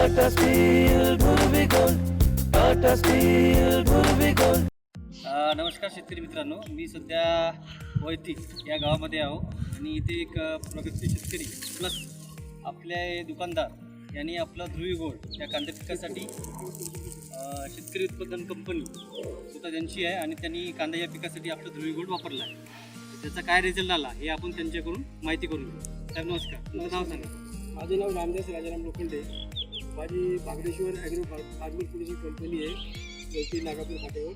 Steel भुर्वी gold अ, नमस्कार शेतकरी मित्रांनो. मी सध्या वैती या गावामध्ये आहो. आणि इथे एक अ, प्रगतशील शेतकरी प्लस आपले दुकानदार यांनी आपलं ध्रुवी गोड या कांदा पिकासाठी अ, शेतकरी उत्पादन कंपनी स्वतः त्यांची आहे आणि त्यांनी कांदा या पिकासाठी आपलं ध्रुवी गोड वापरला आहे. तर त्याचा काय रिझल्ट आला हे आपण त्यांच्याकडून माहिती करून घेऊ. साहेब नमस्कार. तुमचं नाव सांगा. माझं नाव रामदास राजाराम लोखंडे. माझी बागडेश्वर ॲग्रो फार्मर पुढची कंपनी आहे ती नागापूर फाट्यावर.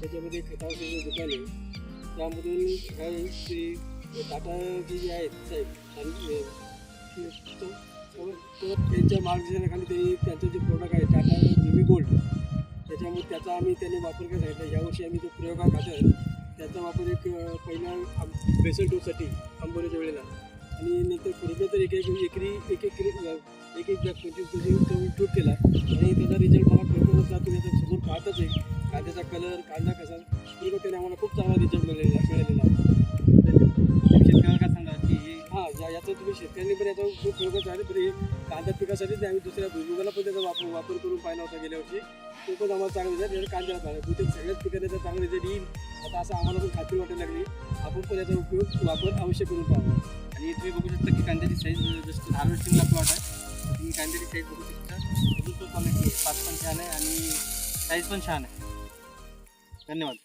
त्याच्यामध्ये खतावशीचं दुकान आहे त्यामधून काय ते टाटाची जी जे आहेत साहेब आणि, त्यांच्या मार्गदर्शनाखाली ते त्यांचं जे प्रोडक्ट आहे टाटा जीवी गोल्ड त्याच्यामुळे त्याचा आम्ही त्यांनी वापर काय सांगितला यावर्षी आम्ही जो प्रयोग घातला त्याचा वापर एक पहिला आम- बेसल डोससाठी आंबोलीच्या वेळेला. आणि नंतर पुढे तर एक एक एकरी एक एक एक एक बॅग पंचवीस पंचवीस टूट केला आणि त्याचा रिझल्ट मला खरोखरच जातो याचा समोर पाहतच आहे. कांद्याचा कलर कांदा कसा? पूर्ण त्याने आम्हाला खूप चांगला रिझल्ट मिळालेला मिळालेला. शेतकऱ्याला काय सांगा? की हे हां या याचा तुम्ही शेतकऱ्यांनी पण याचा खूप खरोखर झाले पण हे कांदा पिकासाठीच आम्ही दुसऱ्या भुईमुगाला पण त्याचा वापर वापर करून पाहिला होता गेल्या वर्षी. तो पण आम्हाला चांगला रिझल्ट कांद्याला पाहिला बहुतेक सगळ्याच पिकाने त्याचा चांगला रिझल्ट येईल. आता असं आम्हाला पण खात्री वाटायला लागली. आपण पण याचा उपयोग वापर अवश्य करून पाहावा. आणि तुम्ही बघू शकता की कांद्याची साईज जस्ट हार्वेस्टिंगला प्लॉट आहे. तुम्ही कांद्याची साईज बघू शकता. बिलकुल क्वालिटी आहे पाच पण छान आहे आणि साईज पण छान आहे. धन्यवाद.